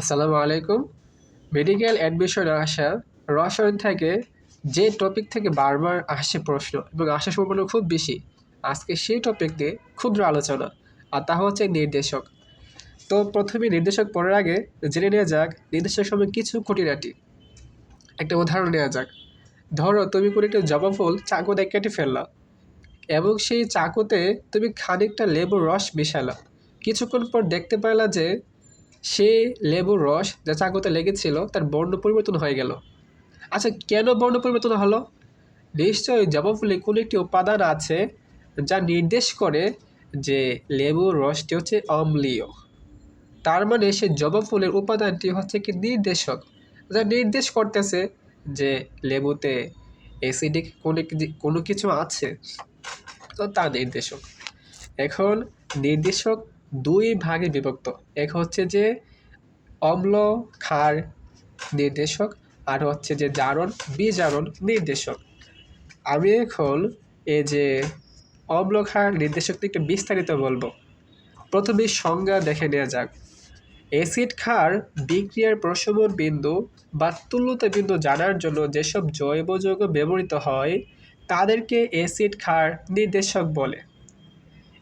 আসসালামু আলাইকুম। মেডিকেল অ্যাডমিশনে আসা রসায়ন থেকে যে টপিক থেকে বারবার আসছে প্রশ্ন এবং আসার সম্ভাবনা খুব বেশি, আজকে সেই টপিক নিয়ে ক্ষুদ্র আলোচনা, আর তা হচ্ছে নির্দেশক। তো প্রথমে নির্দেশক পড়ার আগে জেনে নেওয়া যাক, নির্দেশক সময় কিছু খুঁটিনাটি। একটা উদাহরণ নেওয়া যাক। ধরো তুমি কোনো একটা জবা ফুল চাকু দিয়ে কেটে ফেললা এবং সেই চাকুতে তুমি খানিকটা লেবুর রস মিশালা। কিছুক্ষণ পর দেখতে পেলা যে সে লেবুর রস যা চাকুতে লেগেছিল, তার বর্ণ পরিবর্তন হয়ে গেল। আচ্ছা কেন বর্ণ পরিবর্তন হলো? নিশ্চয়ই জবা ফুলে কোনো একটি উপাদান আছে যা নির্দেশ করে যে লেবুর রসটি হচ্ছে অম্লীয়। তার মানে সে জবা ফুলের উপাদানটি হচ্ছে কি নির্দেশক, যা নির্দেশ করতেছে যে লেবুতে অ্যাসিডিক কোনো কোনো কিছু আছে। তো তা নির্দেশক। এখন নির্দেশক দুই ভাগে বিভক্ত। এক হচ্ছে যে অম্ল ক্ষার নির্দেশক, আর হচ্ছে যে জারণ, বিজারণ নির্দেশক। আমি এখন এই যে অম্ল ক্ষার নির্দেশকটি একটু বিস্তারিত বলব। প্রথমে সংজ্ঞা দেখে নেওয়া যাক। অ্যাসিড ক্ষার বিক্রিয়ার প্রশমন বিন্দু বা তুল্যতা বিন্দু জানার জন্য যেসব জৈব যৌগ ব্যবহৃত হয়, তাদেরকে অ্যাসিড ক্ষার নির্দেশক বলে।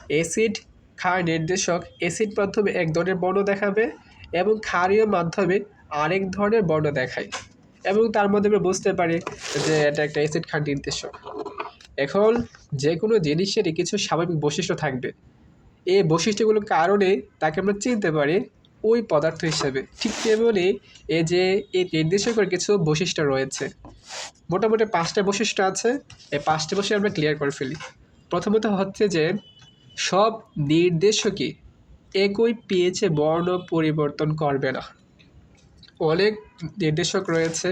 অ্যাসিড ক্ষার নির্দেশক অ্যাসিড মাধ্যমে এক ধরনের বর্ণ দেখাবে এবং ক্ষারীয় মাধ্যমে আরেক ধরনের বর্ণ দেখায় এবং তার মধ্যে আমরা বুঝতে পারি যে এটা একটা অ্যাসিড ক্ষার নির্দেশক। এখন যে কোনো জিনিসেরই কিছু স্বাভাবিক বৈশিষ্ট্য থাকবে। এই বৈশিষ্ট্যগুলোর কারণে তাকে আমরা চিনতে পারি ওই পদার্থ হিসেবে। ঠিক তেমনি এই যে এই নির্দেশকের কিছু বৈশিষ্ট্য রয়েছে। মোটামুটি পাঁচটা বৈশিষ্ট্য আছে। এই পাঁচটা বৈশিষ্ট্য আমরা ক্লিয়ার করে ফেলি। প্রথমত হচ্ছে যে সব নির্দেশকই একই পিএইচে বর্ণ পরিবর্তন করবে না। অনেক নির্দেশক রয়েছে,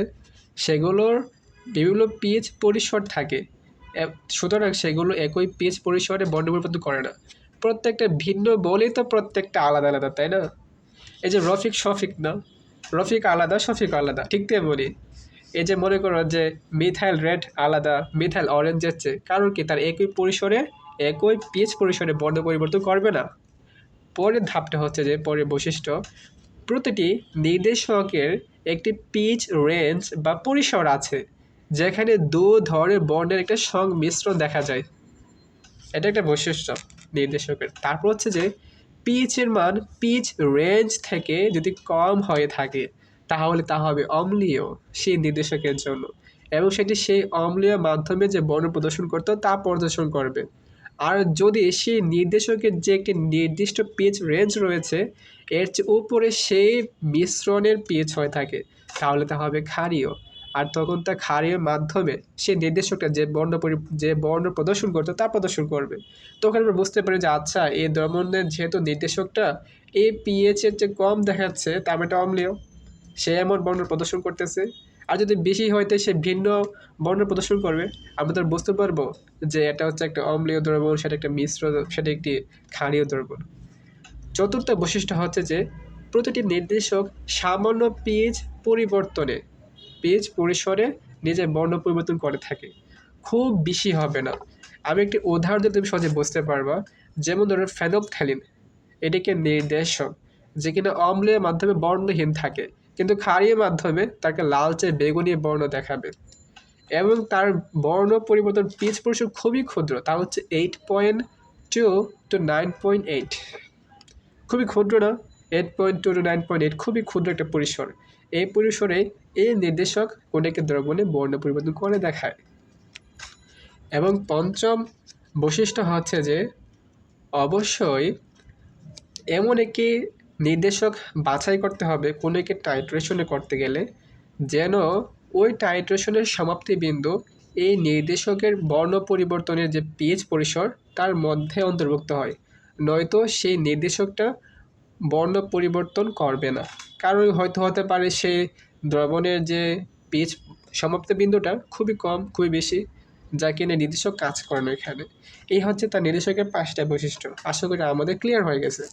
সেগুলোর বিভিন্ন পিএইচ পরিসর থাকে। সুতরাং সেগুলো একই পিএইচ পরিসরে বর্ণ পরিবর্তন করে না। প্রত্যেকটা ভিন্ন বলেই তো প্রত্যেকটা আলাদা আলাদা, তাই না? এই যে রফিক শফিক না? রফিক আলাদা, শফিক আলাদা, ঠিক তেমনি। এই যে মনে করো যে মিথাইল রেড আলাদা মিথাইল অরেঞ্জের চেয়ে, কারণ কি? তার একই পরিসরে একই পিএইচ পরিসরে বর্ণ পরিবর্তন করবে না। পরের ধাপটা হচ্ছে যে, পরের বৈশিষ্ট্য। প্রতিটি নির্দেশকের একটি পিচ রেঞ্জ বা পরিসর আছে, যেখানে দু ধরনের বর্ণের একটা সংমিশ্রণ দেখা যায়। এটা একটা বৈশিষ্ট্য নির্দেশকের। তারপর হচ্ছে যে পিচের মান পিচ রেঞ্জ থেকে যদি কম হয়ে থাকে, তাহলে তা হবে অম্লীয় সেই নির্দেশকের জন্য। এবং সেটি সেই অম্লীয় মাধ্যমে যে বর্ণ প্রদর্শন করতো, তা প্রদর্শন করবে। আর যদি সেই নির্দেশকের যে একটি নির্দিষ্ট পিচ রেঞ্জ রয়েছে, এর উপরে সেই মিশ্রণের পিচ হয়ে থাকে, তাহলে তা হবে ক্ষারীয়। আর তখন তা ক্ষারীয় মাধ্যমে সেই নির্দেশকটা যে বর্ণ যে বর্ণ প্রদর্শন করতো তা প্রদর্শন করবে। তখন আমরা বুঝতে পারি যে আচ্ছা এই দ্রবণের যেহেতু নির্দেশকটা, এই পিএইচ এর চেয়ে কম দেখাচ্ছে, তার মানে এটা অম্লীয়। সে এমন বর্ণ প্রদর্শন করতেছে। আর যদি বেশি হয়তো সে ভিন্ন বর্ণ প্রদর্শন করবে। আমরা তার বুঝতে পারব যে এটা হচ্ছে একটা অম্লীয় দ্রবণ, সেটা একটা মিশ্র, সেটা একটি ক্ষারীয় দ্রবণ। চতুর্থ বৈশিষ্ট্য হচ্ছে যে প্রতিটি নির্দেশক সামান্য পিএইচ পরিবর্তনে পিএইচ পরিসরে নিজের বর্ণ পরিবর্তন করে থাকে। খুব বেশি হবে না। আমি একটি উদাহরণ দিয়ে তুমি সহজে বুঝতে পারবা। যেমন ধরো ফেনপথ্যালিন এটিকে নির্দেশক, যে কিনা অম্লের মাধ্যমে বর্ণহীন থাকে। কিন্তু ক্ষারীয় মাধ্যমে তাকে লালচে বেগুনি বর্ণ দেখাবে। এবং তার বর্ণ পরিবর্তন পিচ পরিসর খুবই ক্ষুদ্র, তা হচ্ছে eight point two to nine point eight খুবই ক্ষুদ্র না? Eight point two to nine point eight খুবই ক্ষুদ্র একটা পরিসর। এই পরিসরে এই নির্দেশক কোনকে দ্রবণে বর্ণ পরিবর্তন করে দেখায়। এবং পঞ্চম বৈশিষ্ট্য হচ্ছে যে, অবশ্যই এমন একটি নির্দেশক বাছাই করতে হবে কোনো একটি টাইট্রেশনে করতে গেলে, যেন ওই টাইট্রেশনের সমাপ্তি বিন্দু এই নির্দেশকের বর্ণ পরিবর্তনের যে পিএইচ পরিসর, তার মধ্যে অন্তর্ভুক্ত হয়। নয়তো সেই নির্দেশকটা বর্ণ পরিবর্তন করবে না। কারণ হয়তো হতে পারে সে দ্রবণের যে পিচ সমাপ্তি বিন্দুটা খুবই কম, খুবই বেশি, যা কিনা নির্দেশক কাজ করে না এখানে। এই হচ্ছে তার নির্দেশকের পাঁচটা বৈশিষ্ট্য। আশা করি আমাদের ক্লিয়ার হয়ে গেছে।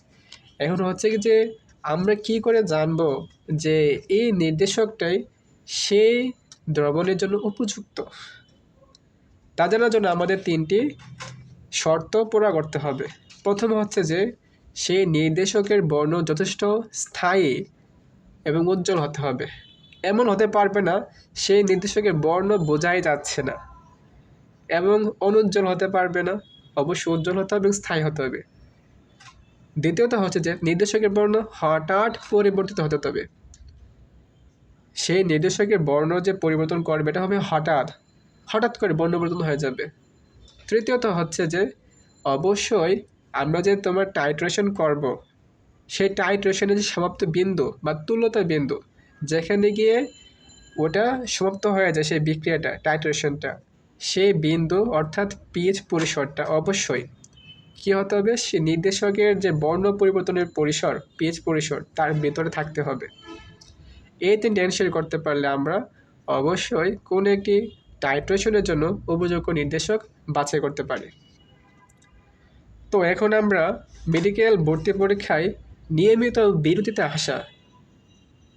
এখন হচ্ছে কি যে আমরা কি করে জানব যে এই নির্দেশকটাই সেই দ্রবণের জন্য উপযুক্ত? তা জানার জন্য আমাদের তিনটি শর্ত পুরা করতে হবে। প্রথম হচ্ছে যে সেই নির্দেশকের বর্ণ যথেষ্ট স্থায়ী এবং উজ্জ্বল হতে হবে। এমন হতে পারবে না সেই নির্দেশকের বর্ণ বোঝাই যাচ্ছে না। এবং অনুজ্জ্বল হতে পারবে না, অবশ্যই উজ্জ্বল হতে হবে এবং স্থায়ী হতে হবে। দ্বিতীয়ত হচ্ছে যে নির্দেশকের বর্ণ হঠাৎ পরিবর্তিত হতে হবে। সেই নির্দেশকের বর্ণ যে পরিবর্তন করবে, এটা হবে হঠাৎ। হঠাৎ করে বর্ণ পরিবর্তন হয়ে যাবে। তৃতীয়ত হচ্ছে যে অবশ্যই আমরা যে তোমার টাইট্রেশন করব, সেই টাইট্রেশনের যে সমাপ্ত বিন্দু বা তুল্যতা বিন্দু, যেখানে গিয়ে ওটা সমাপ্ত হয়ে যায় সেই বিক্রিয়াটা টাইট্রেশনটা সেই বিন্দু অর্থাৎ পিএইচ পরিসরটা অবশ্যই। কী হতে হবে? সে নির্দেশকের যে বর্ণ পরিবর্তনের পরিসর পিএইচ পরিসর, তার ভেতরে থাকতে হবে। এই তিনটে করতে পারলে আমরা অবশ্যই কোনো একটি টাইট্রেশনের জন্য উপযোগ্য নির্দেশক বাছাই করতে পারি। তো এখন আমরা মেডিকেল ভর্তি পরীক্ষায় নিয়মিত বিরতিতে আসা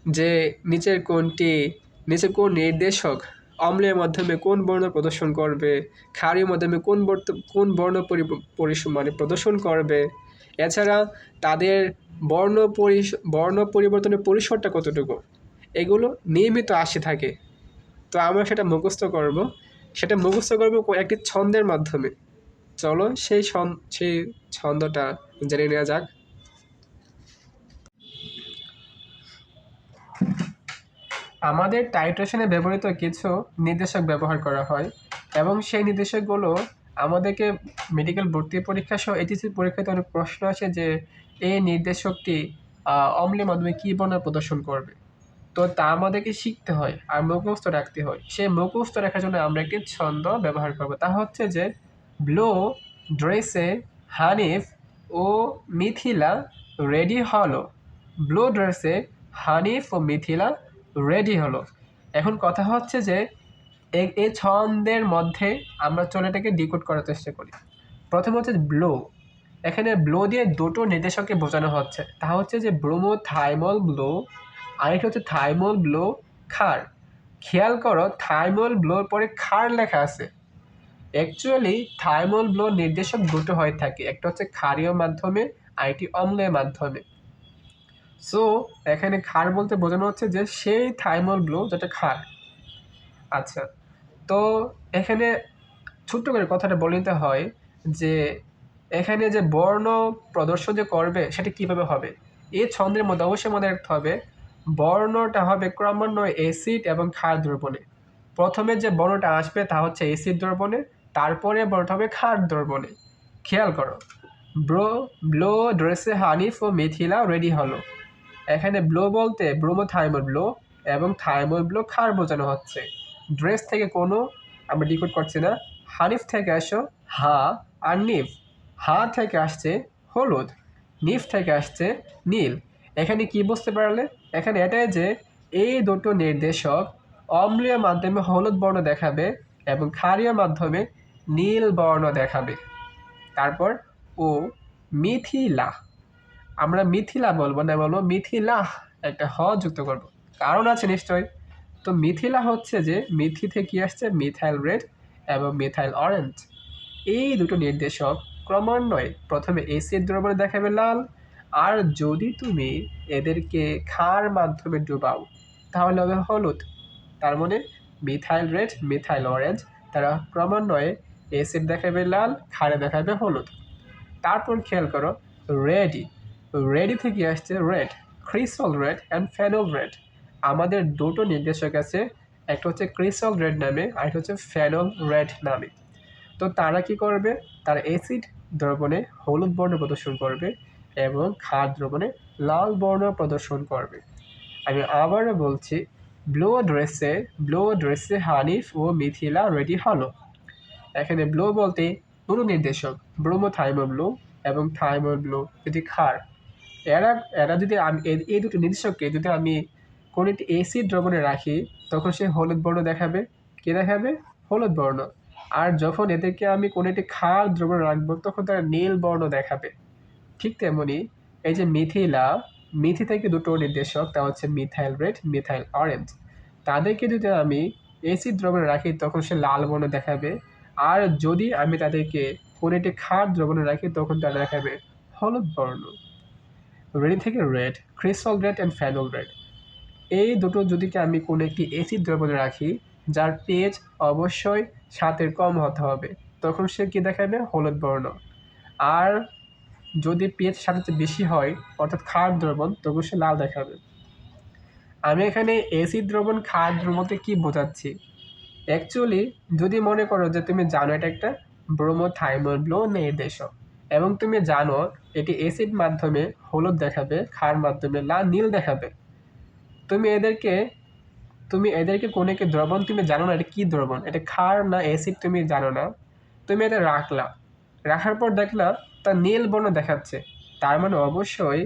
যে নিচের কোনটি, নিচের কোন নির্দেশক অম্লের মাধ্যমে কোন বর্ণ প্রদর্শন করবে? ক্ষারীয় মাধ্যমে কোন বর্ত, কোন বর্ণ মানে প্রদর্শন করবে? এছাড়া তাদের বর্ণ পরি বর্ণ পরিবর্তনের পরিসরটা কতটুকু? এগুলো নিয়মিত আসে থাকে। তো আমরা সেটা মুখস্থ করব। সেটা মুখস্থ করব একটি ছন্দের মাধ্যমে। চলো সেই সেই ছন্দটা জেনে নেওয়া যাক। আমাদের টাইট্রেশনে ব্যবহৃত কিছু নির্দেশক ব্যবহার করা হয় এবং সেই নির্দেশকগুলো আমাদেরকে মেডিকেল ভর্তি পরীক্ষা সহ এইচএসসি পরীক্ষাতে অনেক প্রশ্ন আসে যে এই নির্দেশকটি অম্লের মাধ্যমে কী বর্ণ প্রদর্শন করবে। তো তা আমাদেরকে শিখতে হয় আর মুখস্থ রাখতে হয়। সেই মুখস্থ রাখার জন্য আমরা একটি ছন্দ ব্যবহার করব। তা হচ্ছে যে ব্লো ড্রেসে হানিফ ও মিথিলা রেডি হলো। ব্লো ড্রেসে হানিফ ও মিথিলা রেডি হলো। এখন কথা হচ্ছে যে এই ছন্দের মধ্যে আমরা চলেটাকে ডিকোড করার চেষ্টা করি। প্রথম হচ্ছে ব্লো। এখানে ব্লো দিয়ে দুটো নির্দেশককে বোঝানো হচ্ছে। তা হচ্ছে যে ব্রোমো থাইমল ব্লো, আরেকটা হচ্ছে থাইমল ব্লো খার। খেয়াল করো, থাইমল ব্লোর পরে খার লেখা আছে। অ্যাকচুয়ালি থাইমল ব্লো নির্দেশক দুটো হয়ে থাকে। একটা হচ্ছে ক্ষারীয় মাধ্যমে, আরেকটি অম্লের মাধ্যমে। সো এখানে খার বলতে বোঝানো হচ্ছে যে সেই থাইমল ব্লো যেটা খার। আচ্ছা তো এখানে ছোট্ট করে কথাটা বলে নিতে হয় যে এখানে যে বর্ণ প্রদর্শন যে করবে, সেটা কীভাবে হবে? এই ছন্দের মধ্যে অবশ্যই মনে রাখতে হবে, বর্ণটা হবে ক্রমান্বয়ে অ্যাসিড এবং ক্ষার দ্রবণে। প্রথমে যে বর্ণটা আসবে তা হচ্ছে অ্যাসিড দ্রবণে, তারপরে বর্ণটা হবে ক্ষার দ্রবণে। খেয়াল করো ব্রো ব্লো ড্রেসে হানিফ ও মিথিলা রেডি হলো। এখানে ব্লো বলতে ব্রোমোথাইমল ব্লো এবং থাইমল ব্লো খার বোঝানো হচ্ছে। ড্রেস থেকে কোনো, আমরা ডিকোড করছি না, হানিফ থেকে আসো, হা আর নিফ। হা থেকে আসছে হলুদ, নিফ থেকে আসছে নীল। এখানে কি বুঝতে পারলে? এখানে এটাই যে এই দুটো নির্দেশক অম্লীয় মাধ্যমে হলুদ বর্ণ দেখাবে এবং ক্ষারীয় মাধ্যমে নীল বর্ণ দেখাবে। তারপর ও মিথিলা। আমরা মিথিলা বলব না বলব মিথিলা একটা হ যুক্ত করব। কারণ আছে নিশ্চয় তো মিথিলা হচ্ছে যে মিথি থেকে আসছে? মিথাইল রেড এবং মিথাইল অরেঞ্জ। এই দুটো নির্দেশক ক্রমান্বয়ে প্রথমে এসিড দ্রবণে দেখাবে লাল, আর যদি তুমি এদেরকে খার মাধ্যমে ডুবাও, তাহলে হবে হলুদ। তার মানে মিথাইল রেড, মিথাইল অরেঞ্জ, তারা ক্রমান্বয়ে এসিড দেখাবে লাল খারে দেখাবে হলুদ। তারপর খেয়াল করো, রেডি। রেডি থেকে আসছে red cresol red and phenol red. আমাদের দুটো নির্দেশক আছে, একটা হচ্ছে ক্রিসল রেড নামে আর একটা হচ্ছে ফেনল রেড নামে। তো তারা কি করবে? তারা অ্যাসিড দ্রবণে হলুদ বর্ণ প্রদর্শন করবে এবং খাদ দ্রবণে লাল বর্ণ প্রদর্শন করবে। আমি আবারও বলছি ব্লো ড্রেসে ব্লো ড্রেসে হানিফ ও মিথিলা রেডি হলো। এখানে ব্লো বলতে দুটো নির্দেশক ব্রোমো থাইমো ব্লো এবং থাইমো ব্লো যদি খার এরা এরা যদি আমি, এই দুটো নির্দেশককে যদি আমি কোনো একটি এসিড দ্রবণে রাখি, তখন সে হলুদ বর্ণ দেখাবে। কে দেখাবে? হলুদ বর্ণ। আর যখন এদেরকে আমি কোনো একটি খার দ্রবণে রাখব, তখন তারা নীল বর্ণ দেখাবে। ঠিক তেমনি এই যে মিথিলা, মিথি থেকে দুটো নির্দেশক, তা হচ্ছে মিথাইল রেড, মিথাইল অরেঞ্জ। তাদেরকে যদি আমি এসিড দ্রবণে রাখি, তখন সে লাল বর্ণ দেখাবে। আর যদি আমি তাদেরকে কোনো একটি খার দ্রবণে রাখি, তখন তারা দেখাবে হলুদ বর্ণ। রেডি থেকে red cresol red and phenol red. এই দুটো যদি আমি কোনো একটি এসিড দ্রবণে রাখি, যার পেজ অবশ্যই সাতের কম হতে হবে, তখন সে কী দেখাবে? হলুদ বর্ণ। আর যদি পেজ সাথে বেশি হয়, অর্থাৎ খার দ্রবণ, তখন সে লাল দেখাবে। আমি এখানে এসিড দ্রবণ খার দ্রবণতে কী বোঝাচ্ছি? অ্যাকচুয়ালি যদি মনে করো যে তুমি জানো এটা একটা ব্রোমোথাইমোব্লো নির্দেশক এবং তুমি জানো, এটি অ্যাসিড মাধ্যমে হলুদ দেখাবে খার মাধ্যমে লাল, নীল দেখাবে। তুমি এদেরকে তুমি এদেরকে কোনো একটি দ্রবণ, তুমি জানো না এটা কী দ্রবণ, এটা খার না অ্যাসিড তুমি জানো না। তুমি এটা রাখলা। রাখার পর দেখলা, তা নীল বর্ণ দেখাচ্ছে। তার মানে অবশ্যই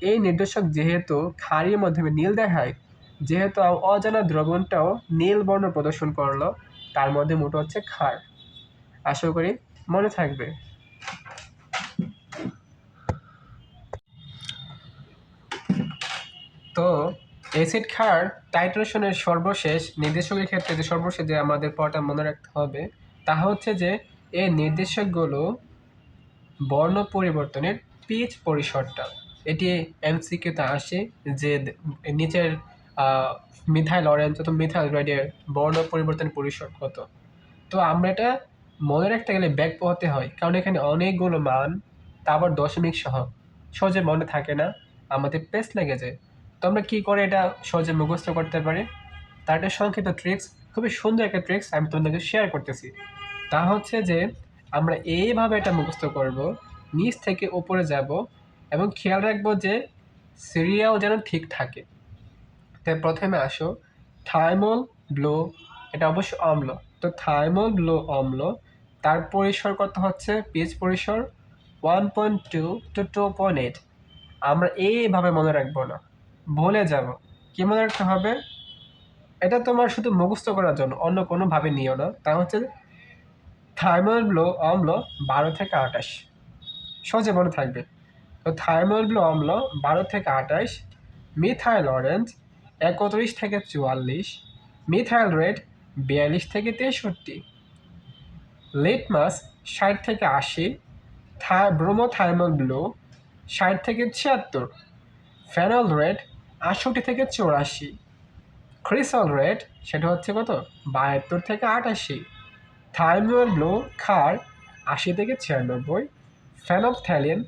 এই নির্দেশক যেহেতু খারির মাধ্যমে নীল দেখায়, যেহেতু অজানা দ্রবণটাও নীল বর্ণ প্রদর্শন করল, তার মধ্যে মোটো হচ্ছে খার আশা করি মনে থাকবে। তো অ্যাসিড খার টাইট্রেশনের সর্বশেষ নির্দেশকের ক্ষেত্রে যে সর্বশেষ যে আমাদের পড়াটা মনে রাখতে হবে, তা হচ্ছে যে এই নির্দেশকগুলো বর্ণ পরিবর্তনের পিচ পরিসরটা। এটি এমসিকিউতে আসে, যে নিচের মিথাইল অরেঞ্জ অথবা মিথাইল রেডের বর্ণ পরিবর্তন পরিসর কত। তো আমরা এটা মনে রাখতে গেলে ব্যাগ পোহাতে হয়, কারণ এখানে অনেকগুলো মান, তারপর দশমিক সহ, সহজে মনে থাকে না, আমাদের পেস লেগে যায়। তো আমরা কী করে এটা সহজে মুখস্থ করতে পারি? তার একটা সংক্ষিপ্ত ট্রিক্স খুবই সুন্দর একটা ট্রিক্স আমি তোমাদেরকে শেয়ার করতেছি। তা হচ্ছে যে, আমরা এইভাবে এটা মুখস্থ করব, নিচ থেকে ওপরে যাব এবং খেয়াল রাখব যে সিরিয়াও যেন ঠিক থাকে। তাই প্রথমে আসো থাইমল ব্লো এটা অবশ্য অম্ল। তো থাইমল ব্লো অম্ল, তার পরিসর কত হচ্ছে? পিচ পরিসর one point two to two point eight আমরা এইভাবে মনে রাখব না। ভুলে যাব। কী মনে রাখতে হবে? এটা তোমার শুধু মুখস্থ করার জন্য, অন্য কোনোভাবে নিও না। তা হচ্ছে থার্মাল ব্লো অম্ল বারো থেকে আঠাশ। সহজে মনে থাকবে। তো থার্মাল ব্লো অম্ল বারো থেকে আঠাশ মিথাইল অরেঞ্জ একত্রিশ থেকে চুয়াল্লিশ মিথাইল রেড বিয়াল্লিশ থেকে তেষট্টি লিটমাস ষাট থেকে আশি থা ব্রোমোথার্মাল ব্লু ষাট থেকে ছিয়াত্তর ফেনল রেড আটষট্টি থেকে চৌরাশি। ক্রিসল রেড সেটা হচ্ছে কত? বাহাত্তর থেকে আটাশি। থাইমুয়াল ব্লু খার আশি থেকে ছিয়ানব্বই। ফ্যানপথ্যালিন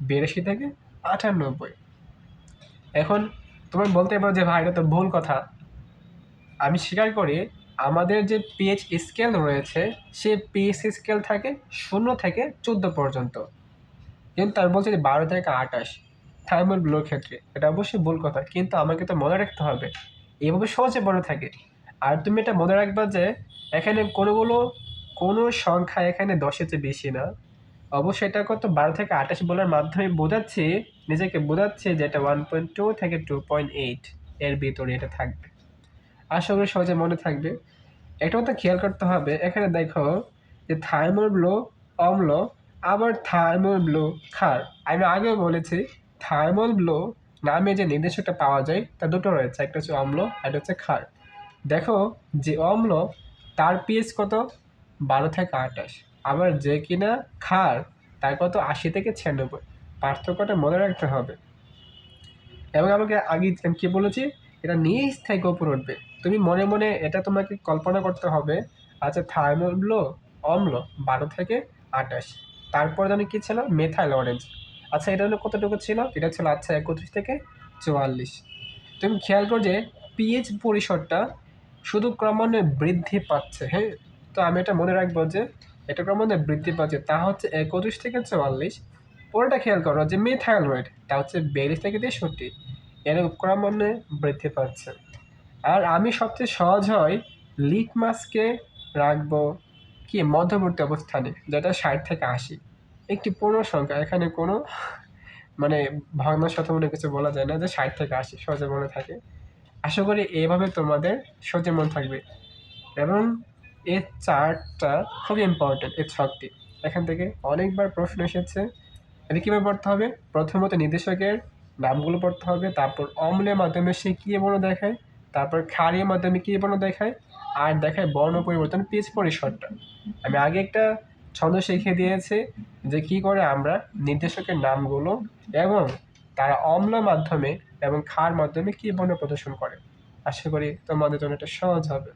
বিরাশি থেকে আটানব্বই। এখন তোমার বলতে পারো যে ভাই, এটা তো ভুল কথা। আমি স্বীকার করি, আমাদের যে পিএইচ স্কেল রয়েছে, সে পিএইচ স্কেল থাকে শূন্য থেকে চোদ্দ পর্যন্ত। কিন্তু আমি বলছি যে বারো থেকে আটাশ। থার্মাল ব্লোর ক্ষেত্রে। এটা অবশ্যই ভুল কথা, কিন্তু আমাকে তো মনে রাখতে হবে। এভাবে সহজে মনে থাকে। আর তুমি এটা মনে রাখবা যে, এখানে কোনোগুলো, কোনো সংখ্যা এখানে দশের চেয়ে বেশি না। অবশ্যই এটা কত, বারো থেকে আঠাশ বলার মাধ্যমে বোঝাচ্ছি, নিজেকে বোঝাচ্ছে যে এটা ওয়ান পয়েন্ট টু থেকে টু পয়েন্ট এইট এর ভিতরে এটা থাকবে। আশা করি সহজে মনে থাকবে। এটাও তো খেয়াল করতে হবে, এখানে দেখো যে থার্মোল ব্লো অম্ল, আবার থার্মোল ব্লো খার আমি আগেও বলেছি থার্মোল ব্লো নামে যে নির্দেশকটা পাওয়া যায়, তা দুটো রয়েছে, একটা হচ্ছে অম্ল আর একটা হচ্ছে খার দেখো যে অম্ল, তার পিএস কত? বারো থেকে আঠাশ। আবার যে কিনা খার তার কত? আশি থেকে ছিয়ানব্বই। পার্থক্যটা মনে রাখতে হবে। এবং আমাকে আগে আমি কী বলেছি? এটা নিজ থেকে উপর উঠবে। তুমি মনে মনে এটা তোমাকে কল্পনা করতে হবে আচ্ছা থার্মোল অম্ল, বারো থেকে আঠাশ। তারপর জানি কী ছিল? মেথাইল অরেঞ্জ আচ্ছা এটা হলো কতটুকু ছিল? এটা ছিল আচ্ছা একত্রিশ থেকে চুয়াল্লিশ। তুমি খেয়াল করো যে পিএইচ পরিসরটা শুধু ক্রমান্বয়ে বৃদ্ধি পাচ্ছে হ্যাঁ? তো আমি এটা মনে রাখব যে এটা ক্রমান্বয়ে বৃদ্ধি পাচ্ছে। তা হচ্ছে একত্রিশ থেকে চুয়াল্লিশ। পরেটা খেয়াল করো যে মিথাইল তা হচ্ছে বিয়াল্লিশ থেকে তেষট্টি। এর ক্রমান্বয়ে বৃদ্ধি পাচ্ছে। আর আমি সবচেয়ে সহজ হয় লিটমাসকে রাখব কি মধ্যবর্তী অবস্থানে, যেটা ষাট থেকে আশি। একটি পূর্ণ সংখ্যা। এখানে কোনো মানে ভগ্ন শতমনে কিছু বলা যায় না যে ষাট থেকে আশি, সহজে মনে থাকে। আশা করি এইভাবে তোমাদের সহজে মনে থাকবে। এবং এই চার্টটা খুবই ইম্পর্টেন্ট এই ছকটি এখান থেকে অনেকবার প্রশ্ন এসেছে, এটা কীভাবে পড়তে হবে? প্রথমত নির্দেশকের নামগুলো পড়তে হবে, তারপর অম্লের মাধ্যমে সে কী বর্ণ দেখায়, তারপর ক্ষারের মাধ্যমে কী বর্ণ দেখায়, আর দেখায় বর্ণ পরিবর্তন পিচ পরিসরটা। আমি আগে একটা ছন্দ শিখিয়ে দিয়েছে যে কী করে আমরা নির্দেশকের নামগুলো এবং তারা অম্ল মাধ্যমে এবং খার মাধ্যমে কী বর্ণ প্রদর্শন করে। আশা করি তোমাদের জন্য এটা সহজ হবে।